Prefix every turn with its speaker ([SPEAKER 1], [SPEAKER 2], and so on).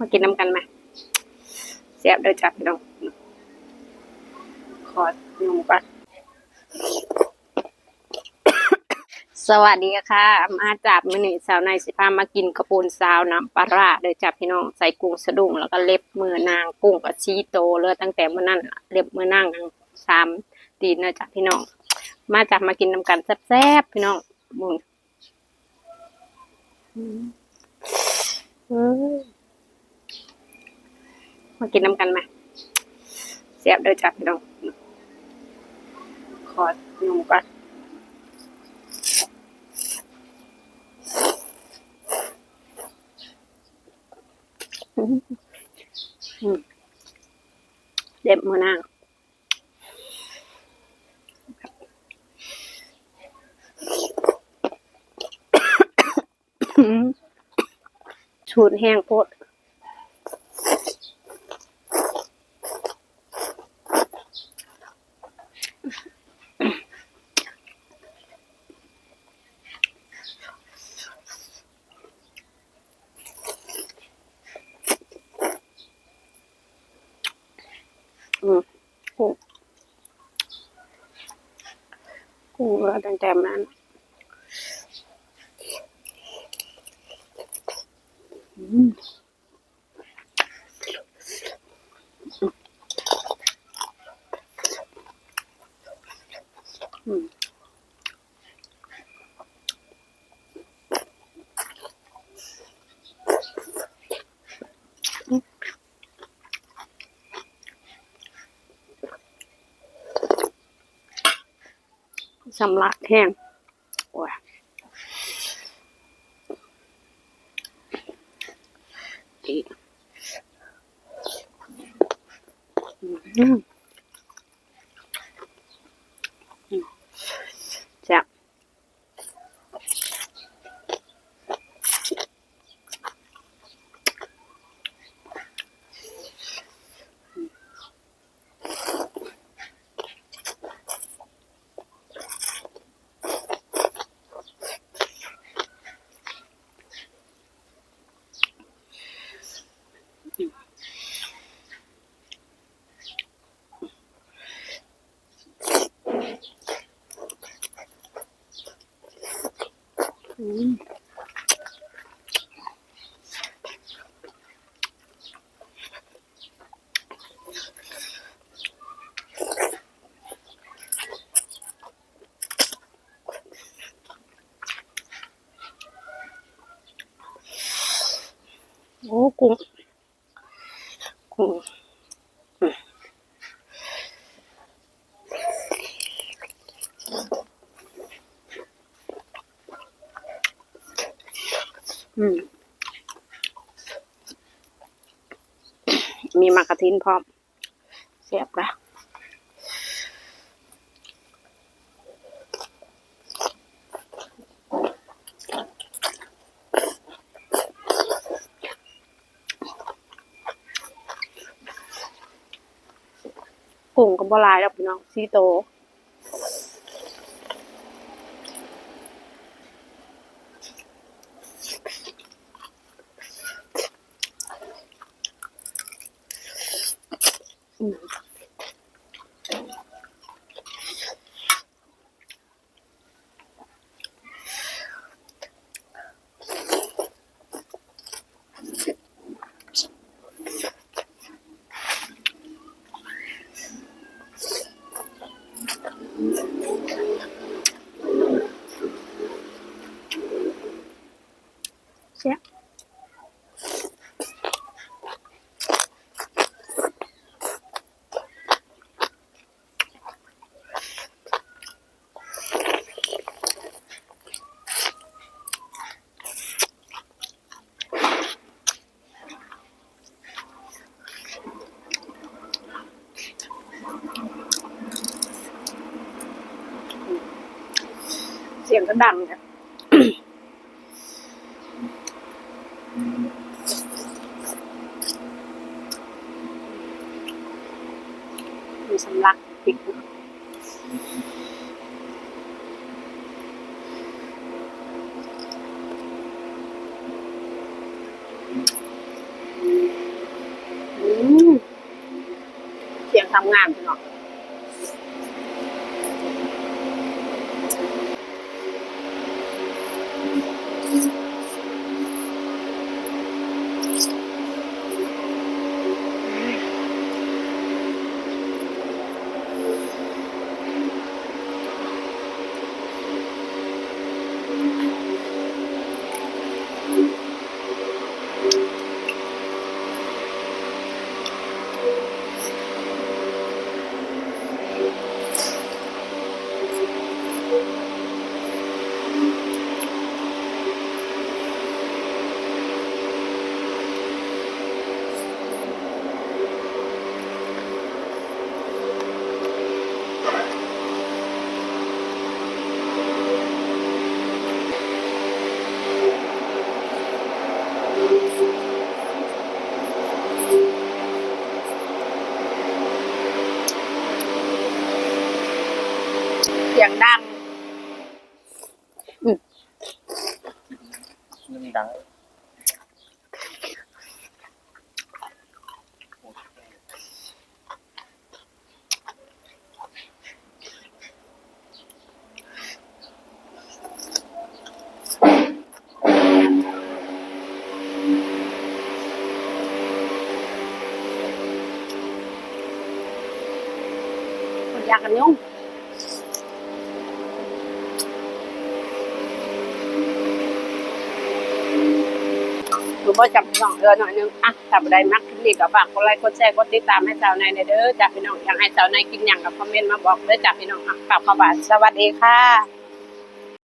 [SPEAKER 1] มากินน้ำกันไหมเสียบเด้อจ้ะพี่น้องขอหนุ่มก่อนสวัสดีค่ะ มาจากมือหนึ่งสาวในสิพามากินกระปูนซาวน้ำปลาร้าเด้อจ้ะพี่น้องใส่กุ้งสะดุ้งแล้วก็เล็บมือนางกุ้งกับชีโตเลยตั้งแต่มื้อนั้นเล็บมือนางสามตีนเด้อจ้ะพี่น้อง มาจากมากินน้ำกันแซ่บๆพี่น้องมึงอืม มากินน้ำกันไหมเสียบเด้อจ้ะพี่น้องขอหนุ่มก่อนเด็บมือนางชูดแห้งโพด อืมกุ้งกุ้งเราตั้งแต่นั้นอืมอืม สำลักแห้งโอ้ยอืม โอ้กุ้งกุ้งอืมอื มีมากระทินพร้อมเสียบละกุ้งกับบลายแล้วพี่น้องซีโต อื มเสียบเสียงก็ดังเนี่ยมีสำลักติด สียงดัง
[SPEAKER 2] มันดัง
[SPEAKER 1] คนอยากกันยุ่ง หนูบ่จับพี่น้องเออหน่อยนึงอะจับได้มักคลิปนี้ก็ฝากกดไลค์กดแชร์กดติดตามให้สาวในเด้อจ้ะพี่น้องอยากให้สาวในกินหยังกับคอมเมนต์มาบอกเด้อจ้ะพี่น้องอะฝากมาบาทสวัสดีค่ะ